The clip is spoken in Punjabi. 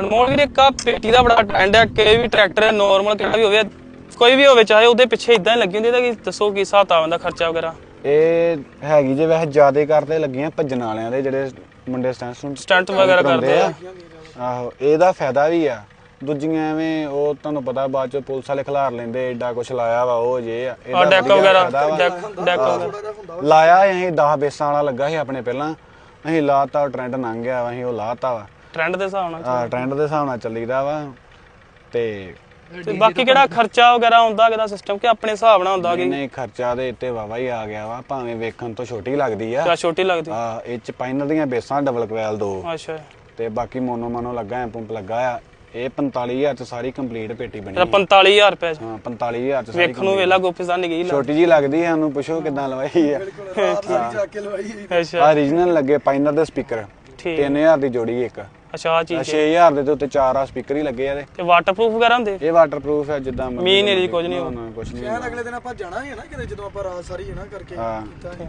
ਅਨਮੋਲ ਵੀਰੇ ਆਹ ਪੇਟੀ ਦਾ ਬੜਾ ਟ੍ਰੈਂਡ ਹੈ ਕਿ ਵੀ ਟਰੈਕਟਰ ਨਾਰਮਲ ਕਿਹੜਾ ਵੀ ਹੋਵੇ ਕੋਈ ਵੀ ਹੋਵੇ ਚਾਹੇ ਉਹਦੇ ਪਿੱਛੇ ਇਦਾਂ ਹੀ ਲੱਗੀ ਹੁੰਦੀ ਤਾਂ ਕਿ ਦੱਸੋ ਕੀ ਹਿਸਾਬ ਤਾ ਦਾ ਖਰਚਾ ਵਗੈਰਾ। ਇਹ ਹੈਗੀ ਜੇ ਵੈਸੇ ਜ਼ਿਆਦੇ ਕਰਦੇ ਲੱਗੀਆਂ ਭੱਜਣ ਵਾਲਿਆਂ ਦੇ ਜਿਹੜੇ ਮੁੰਡੇ ਸਟੈਂਟ ਸਟੰਟ ਵਗੈਰਾ ਕਰਦੇ ਆ। ਆਹੋ ਇਹਦਾ ਫਾਇਦਾ ਵੀ ਆ। ਦੂਜੀਆਂ ਐਵੇਂ ਉਹ ਤੁਹਾਨੂੰ ਪਤਾ ਬਾਅਦ ਚ ਪੁਲਿਸ ਵਾਲੇ ਖਿਲਾਰ ਲੈਂਦੇ ਏਡਾ ਕੁਛ ਲਾਇਆ ਵਾ ਉਹ ਜੇ ਆ। ਇਹਦਾ ਡੈਕ ਵਗੈਰਾ। ਡੈਕ ਡੈਕ ਵਗੈਰਾ ਲਾਇਆ ਅਸੀਂ 10 ਬੇਸਾਂ ਵਾਲਾ ਲੱਗਾ ਸੀ ਆਪਣੇ ਪਹਿਲਾਂ। ਅਸੀਂ ਲਾਤਾ ਟ੍ਰੈਂਡ ਲੰਘ ਗਿਆ ਅਸੀਂ ਉਹ ਲਾਤਾ ਵਾ। ਟ੍ਰੈਂਡ ਦੇ ਹਿਸਾਬ ਨਾਲ ਆ ਟ੍ਰੈਂਡ ਦੇ ਹਿਸਾਬ ਨਾਲ ਚੱਲੀਦਾ ਵਾ ਤੇ ਤੇ ਬਾਕੀ ਕਿਹੜਾ ਖਰਚਾ ਵਗੈਰਾ ਹੁੰਦਾ ਕਿਹਦਾ ਸਿਸਟਮ ਕਿ ਆਪਣੇ ਹਿਸਾਬ ਨਾਲ ਹੁੰਦਾ ਕਿ ਨਹੀਂ ਖਰਚਾ ਦੇ ਇੱਥੇ ਵਾਵਾ ਹੀ ਆ ਗਿਆ ਵਾ ਭਾਵੇਂ ਵੇਖਣ ਤੋਂ ਛੋਟੀ ਲੱਗਦੀ ਆ। ਕਿਆ ਛੋਟੀ ਲੱਗਦੀ। ਆ ਇਹ ਚ ਪਾਈਨਰ ਦੀਆਂ ਬੇਸਾਂ ਡਬਲ ਕੁਐਲ ਦੋ। ਅੱਛਾ। ਤੇ ਬਾਕੀ ਮੋਨੋ ਮੋਨੋ ਲੱਗਾ ਐ ਪੰਪ ਲੱਗਾ ਆ ਇਹ 45000 ਚ ਸਾਰੀ ਕੰਪਲੀਟ ਪੇਟੀ ਬਣੀ ਇਹਦਾ 45000 ਰੁਪਏ ਚ। ਹਾਂ 45000 ਚ ਸਾਰੀ ਵੇਖਣ ਨੂੰ ਵੇਲਾ ਗੋਪੀਸਤਾਨ ਨਿੱਕੀ ਜਿਹੀ ਛੋਟੀ ਜੀ ਲੱਗਦੀ ਹੈ ਉਹਨੂੰ ਪੁੱਛੋ ਕਿਦਾਂ ਲਵਾਈ ਆ। ਲੱਗਦੀ ਅੱਛਾ। ਆ origignal ਲੱਗੇ ਪਾਈਨਰ ਦੇ ਸਪੀਕਰ ਠੀਕ। 3000 ਦੀ ਜੋੜੀ ਇੱਕ। ਅੱਛਾ ਆ ਚੀਜ਼ 6000 ਦੇ ਤੇ ਉੱਤੇ ਚਾਰ ਆ ਸਪੀਕਰ ਹੀ ਲੱਗੇ ਆ ਇਹਦੇ। ਤੇ ਵਾਟਰਪ੍ਰੂਫ ਵਗੈਰਾ ਹੁੰਦੇ? ਇਹ ਵਾਟਰਪ੍ਰੂਫ ਹੈ ਜਿੱਦਾਂ ਮੀਂਹ ਹਨੇਰੀ ਕੁਝ ਨਹੀਂ ਨਾ, ਨਾ, ਕੁਝ ਨਹੀਂ ਐਨ ਅਗਲੇ ਦਿਨ ਆਪਾਂ ਜਾਣਾ ਹੀ ਹੈ ਨਾ ਕਿਤੇ ਜਦੋਂ ਆਪਾਂ ਰਾਤ ਸਾਰੀ ਹੈ ਨਾ ਕਰਕੇ ਹਾਂ। ਕੀਤਾ ਸੀ।